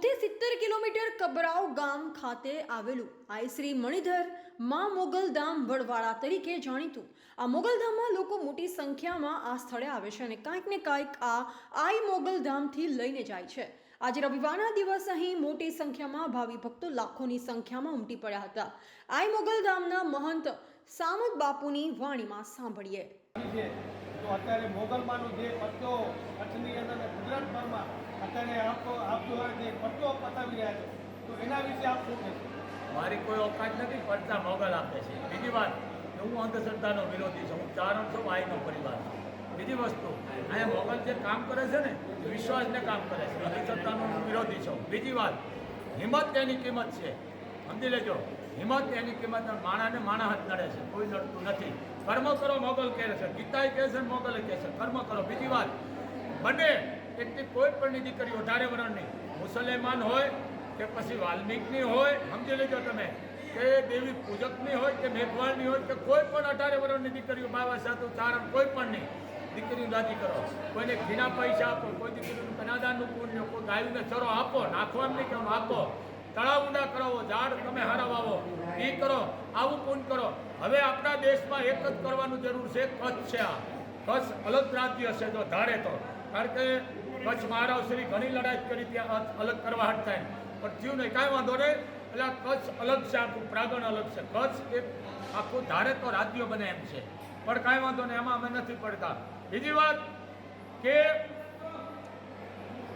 બોતેર સિત્તેર કિલોમીટર કબરાવ ગામ ખાતે આવેલું. આઈ શ્રી મણિધર મા મોગલધામ વડવાળા તરીકે જાણીતું. આ મોગલધામમાં લોકો મોટી સંખ્યામાં આ સ્થળે આવે છે અને કાંઈક ને કાંઈક આ આઈ મોગલધામથી લઈને જાય છે. આજે રવિવારના દિવસ અહીં મોટી સંખ્યામાં ભાવિ ભક્તો લાખોની સંખ્યામાં ઉમટી પડ્યા હતા. આઈ મોગલધામના મહંત સામત બાપુની વાણીમાં સાંભળીએ. અત્યારે મોગલમાંનો જે પત્તો કચ્છની અંદર અત્યારે પતાવી રહ્યા તો એના વિશે આપ મારી કોઈ ઓકાત નથી પડતા મોગલ આપે છે. બીજી વાત હું અંધશ્રદ્ધાનો વિરોધી છું, હું ચારણ છું આઈનો પરિવાર બીજી વસ્તુ, અહીંયા મોગલ જે કામ કરે છે ને વિશ્વાસને કામ કરે છે. અંધશ્રદ્ધાનો હું વિરોધી છું. બીજી વાત, હિંમત એની કિંમત છે. સમજી લેજો, હિંમત એની કિંમત માણાને માણા હાથ નડે છે. કોઈ નડતું નથી. કર્મ કરો મોગલ કહે છે. ગીતાએ કહે છે મોગલે કહે છે. કર્મ કરો. બીજી વાત, બને એટલી કોઈ પણ પણની દીકરી વરણ વર્ષની મુસલમાન હોય કે પછી વાલ્મીકની હોય, સમજી લેજો તમે, કે દેવી પૂજકની હોય કે મેઘવાળની હોય કે કોઈ પણ અઢારે વર્ષની દીકરીઓ બાવા સાધુ ચારણ કોઈ પણ નહીં, દીકરીનું દાદી કરો. કોઈને ઘીના પૈસા આપો, કોઈ દીકરીનું કનાદાનનું પુણ્ય કોઈ ગાયને ચરો આપો નાખવા નહીં કહેવાનું આપો. તળાવ ઊંડા કરાવો, ઝાડ તમે હારા એ કરો, આવું પૂન કરો. હવે આપણા દેશમાં એક જ કરવાનું જરૂર છે, કચ્છ છે આ. કચ્છ અલગ રાજ્ય છે, જો ધારે તો. કારણ કે કચ્છ મહારાવશ્રી ઘણી લડાઈ કરી ત્યાં અલગ કરવા થાય. પણ થયું નહીં. કાંઈ વાંધો નહીં. એટલે કચ્છ અલગ છે, આખું પ્રાગણ અલગ છે. કચ્છ એક આખું ધારે તો રાજ્ય બને એમ છે. પણ કાંઈ વાંધો નહીં એમાં અમે નથી પડતા. બીજી વાત કે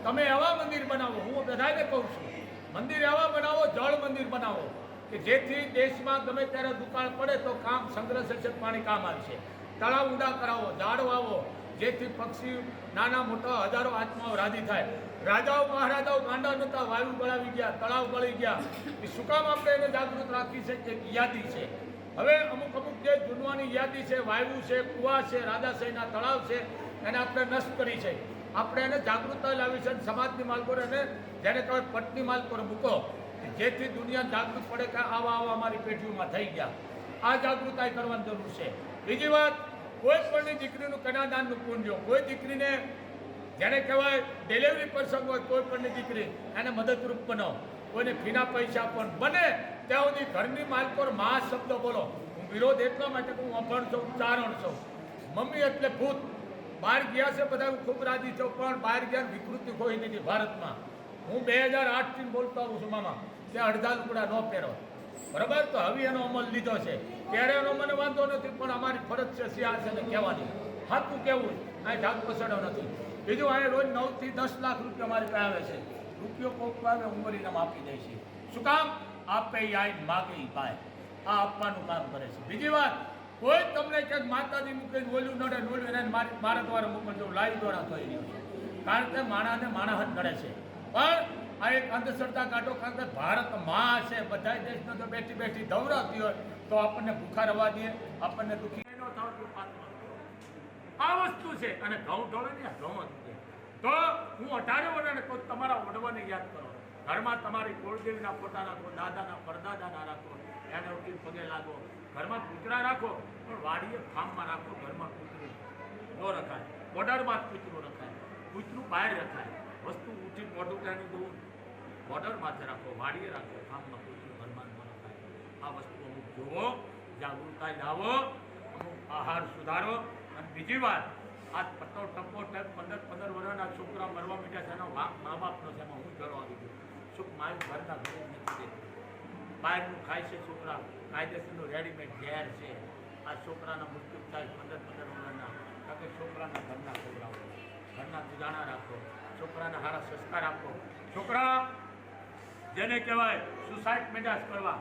તમે એવા મંદિર બનાવો. હું બધાને કહું છું, મંદિર એવા બનાવો, જળ મંદિર બનાવો, કે જેથી દેશમાં ગમે ત્યારે દુકાળ પડે તો કામ સંગ્રહ પાણી કામ આવશે તળાવ ઊંડા કરાવો, ઝાડ વાવો જેથી પક્ષી નાના મોટા હજારો આત્માઓ રાજી થાય. રાજાઓ, મહારાજાઓ ગાંડા નતા, વાયુ ગળાવી ગયા, તળાવ ગળી ગયા. એ શું કામ આપણે એને જાગૃત રાખી છે કે યાદી છે? હવે અમુક અમુક જે જૂનવાની યાદી છે, વાયુ છે, કુવા છે રાધાશાહીના તળાવ છે, એને આપણે નષ્ટ કરી છે. આપણે એને જાગૃતતા લાવી છે સમાજની માલકોર એને જેને કહેવાય પટની માલકોર મૂકો. જેથી દુનિયા જાગૃત પડે કે આવા આવા અમારી પેઢીઓમાં થઈ ગયા. આ જાગૃતતા કરવાની જરૂર છે. બીજી વાત કોઈ પણની દીકરીનું કન્યાદાનનું પૂંજો કોઈ દીકરીને જેને કહેવાય ડિલિવરી પ્રસંગ હોય કોઈ પણની દીકરી એને મદદરૂપ બનો, કોઈને ફીના પૈસા પણ બને, ત્યાં સુધી ઘરની માલકોર મહા શબ્દ બોલો. હું વિરોધ એટલા માટે હું અભણ છું, ચારણ છું. મમ્મી એટલે ભૂત. બહાર ગયા છે બધા ખૂબ રાજી છું, પણ બહાર ગયા વિકૃતિ કોઈ નથી ભારતમાં. હું બે હજાર આઠથી બોલતો આવું છું, મામા. ત્યાં અડધા લુકડા ન પહેરો. બરાબર? તો હવે એનો અમલ લીધો છે. ત્યારે એનો મને વાંધો નથી, પણ અમારી ફરજ છે સિંહાસને કહેવાની. હાથું કેવું? અહીં ઢાક પસડો નથી. બીજું અહીં રોજ નવથી દસ લાખ રૂપિયા મારી પાસે આવે છે. રૂપિયો કોક આવે ઉંમરીનામ આપી દે છે શું કામ? આપે આઈ માગી પાય આ આપવાનું કામ કરે છે. બીજી વાત, કોઈ તમને ક્યાંક માતાજી મૂકીને ઓલું નડે ને ઓલું, એને મારી દ્વારા મોકલજો લાઈવ દ્વારા થઈ રહ્યું કારણ કે માણાને માણા હાથ નડે છે. પણ આ એક અંધશ્રદ્ધા કાઢો કારણ કે ભારતમાં છે. બધા દેશને તો બેઠી બેઠી ધવરાતી હોય, તો આપણને ભૂખા રવા દે, આપણને દુઃખી આ વસ્તુ છે અને ઘઉં ઢોળે ને ઘઉં જ તો હું અઢારે વર્ષને કહું તમારા વડવાને યાદ કરો. ઘરમાં તમારી કુળદેવીના ફોટા રાખો, દાદાના પરદાદાના રાખો, એને ઉઠી પગે લાગો. ઘરમાં કૂતરા રાખો, પણ વાડીએ ફાર્મમાં રાખો, ઘરમાં કૂતરું ન રખાય. બોર્ડરમાં જ કૂતરું રખાય. કૂતરું બહાર રખાય. વસ્તુ ઊંચી ત્યાંની દૂર બોર્ડર માથે રાખો વાડીએ રાખો કામમાં કૂતરું ઘરમાં રખાય આ વસ્તુ અમુક જોવો જાગૃતતા લાવો, અમુક આહાર સુધારો. અને બીજી વાત આ પત્તો ટપ્પો ટેપ પંદર પંદર વર્ષના છોકરા મરવા મીઠા છે એનો વાંક મા બાપનો છે એમાં હું જરો આવી ગયો સુખ માય ઘરના ઘરે નથી. બહારનું ખાય છે છોકરા, કાયદેસરનું રેડીમેડ ઝેર છે. આ છોકરાના મૃત્યુ થાય પંદર પંદર વર્ષના. કારણ કે છોકરાના ઘરના છોકરાઓ. ઘરના ગુજાણા રાખો. છોકરાને સારા સંસ્કાર આપો. છોકરા, જેને કહેવાય સુસાઇડ મેડાસ કરવા.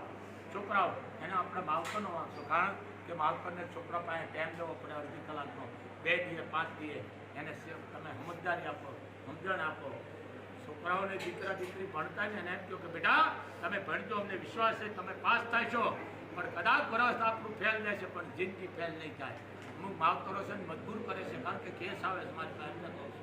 છોકરાઓ, એને આપણે માવતરનો વાંચો કારણ કે માવતરને છોકરા પાસે ટાઈમ દેવો પડે અડધી કલાકનો. બે દીએ, પાંચ દીએ, એને તમે સમજદારી આપો, સમજણ આપો. છોકરાઓને દીકરા, દીકરી ભણતા ને એમ કહો કે, બેટા, તમે ભણજો, અમને વિશ્વાસ છે, તમે પાસ થાય છો. પણ કદાચ વરસ આપણું ફેલ જાય છે, પણ જિંદગી ફેલ નહીં થાય. અમુક માવતરો છે મજબૂર કરે છે, કારણ કે કેસ આવે છે, મારી પાસે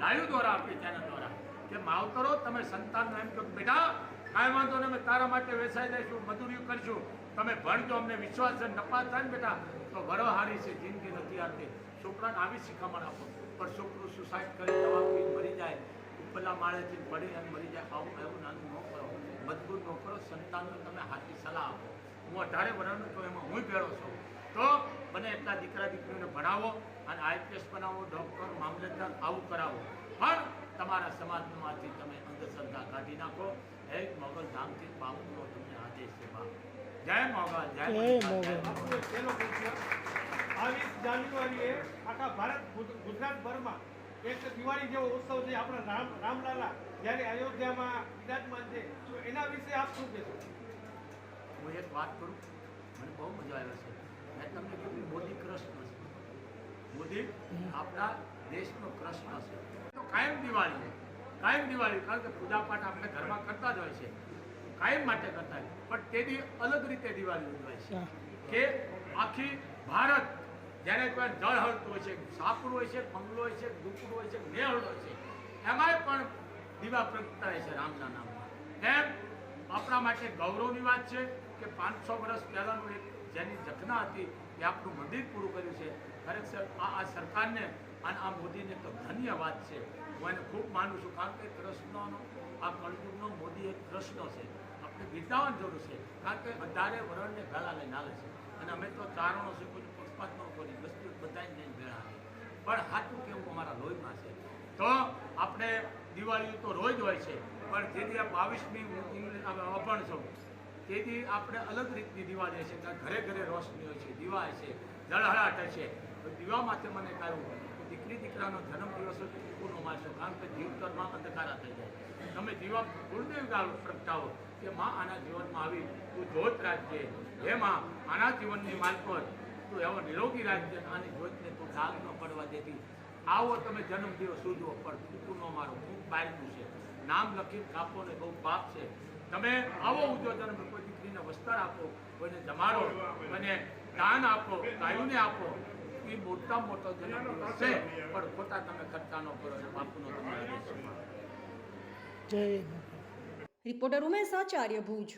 લાઈવ દ્વારા આપી ચેનલ દ્વારા કે માવતરો તમે સંતાનનો એમ કહો બેટા, કાંઈ વાંધો નહીં, અમે તારા માટે વેસાઈ દઈશું મજૂરી કરશું. તમે ભણજો, અમને વિશ્વાસ છે, નપાસ થાય ને, બેટા. તો વરો હારી છે, જિંદગી નથી આવતી. છોકરાને આવી શિખામણ આપો. પણ છોકરું સુસાઇડ કરી દવા પી મરી જાય. ઉપલા માળેથી પડી અને મરી જાય. આવું એવું નાનું ન કરો મજબૂત ન કરો સંતાનને તમે હાથી સલાહ આપો. હું અઢારે વર્ષનો તો એમાં હું ભેળો છું. તો બને એટલા દીકરા દીકરીઓને ભણાવો અને આઈપીએસ બનાવો ડૉક્ટર મામલતદાર આવું કરાવો. પણ તમારા સમાજમાંથી તમે અંધશ્રદ્ધા કાઢી નાખો. એક મોગલ ધામથી બાબુનો તમને આદેશ છે જય મોગલ જય બાવીસ જાન્યુઆરીએ આખા ભારત ગુજ- ગુજરાતભરમાં. એક દિવાળી જેવો ઉત્સવ છે આપણા રામ રામલાલા. જ્યારે અયોધ્યામાં વિરાજમાન છે. તો એના વિશે આપ શું કહેશો? હું એક વાત કરું? મને બહુ મજા આવે છે. મેં તમને કીધું મોદી કૃષ્ણ છે. મોદી, આપણા દેશનો કૃષ્ણ છે. તો કાયમ દિવાળી છે. કાયમ દિવાળી, કારણ કે પૂજાપાઠ આપણે ઘરમાં કરતા જ હોય છે. કાયમ માટે કરતા હોય પણ તેની અલગ રીતે દિવાળી ઉજવાય છે. કે આખી ભારત જ્યારે કોઈ જળ હળતું હોય છે સાપડું હોય છે, બંગલો હોય છે, દુકડું હોય છે મેળ હોય છે, એમાંય પણ દીવા પ્રગટાય છે રામના નામમાં. એમ આપણા માટે ગૌરવની વાત છે. કે પાંચસો વર્ષ પહેલાંનું એક જેની જખના હતી એ આપણું મંદિર પૂરું કર્યું છે. ખરેખર આ આ સરકારને અને આ મોદીને તો ધન્યવાદ છે. હું એને ખૂબ માનું છું કારણ કે કૃષ્ણનો આ કળયુગનો મોદી એક કૃષ્ણ છે. આપણે વિતાવવાની જરૂર છે. કારણ કે વધારે વરણને ગાલા લઈને આવે છે. અને અમે તો ચારણો છે, કોઈ પક્ષપાત ન કરી. વસ્તુ બધાને લઈને ભેળા આવે. પણ હાથું કેવું અમારા લોહીમાં છે? તો આપણે દિવાળી તો રોજ હોય છે. પણ જેથી આ બાવીસમી અભણ છું. તેથી આપણે અલગ રીતની દિવાળી છે. કે ઘરે ઘરે હોય છે, દીવા છે ઝળહળાટ છે. દીવા માટે મને કહ્યું દીકરી દીકરાનો જન્મ દિવસ તો મારશો. કારણ કે જીવતરમાં અંધકારા થઈ જાય તમે દીવા ગુરુદેવ ગાળ પ્રગટાવો કે માં આના જીવનમાં આવી, તું જોત રાખજે. હે માં, આના જીવનની માલપર તું એવો નિરોગી રાખજે આની જોતને તું ડાગ ન પડવા દેતી. આવો તમે જન્મ દિવસ ઉજવો, પણ કુકુનો મારો. ખૂબ બાળકું છે. નામ લખી કાપો ને બહુ પાપ છે. તમે આવો ઉજવો જન્મ કોઈ દીકરીને વસ્ત્ર આપો કોઈને જમાડો અને દાન આપો ગાયોને આપો એ મોટા મોટો જન્મ છે પણ ખોટા તમે ખર્ચા ન કરો બાપુનો તમારા જય રિપોર્ટર ઉમેશ આચાર્ય ભુજ.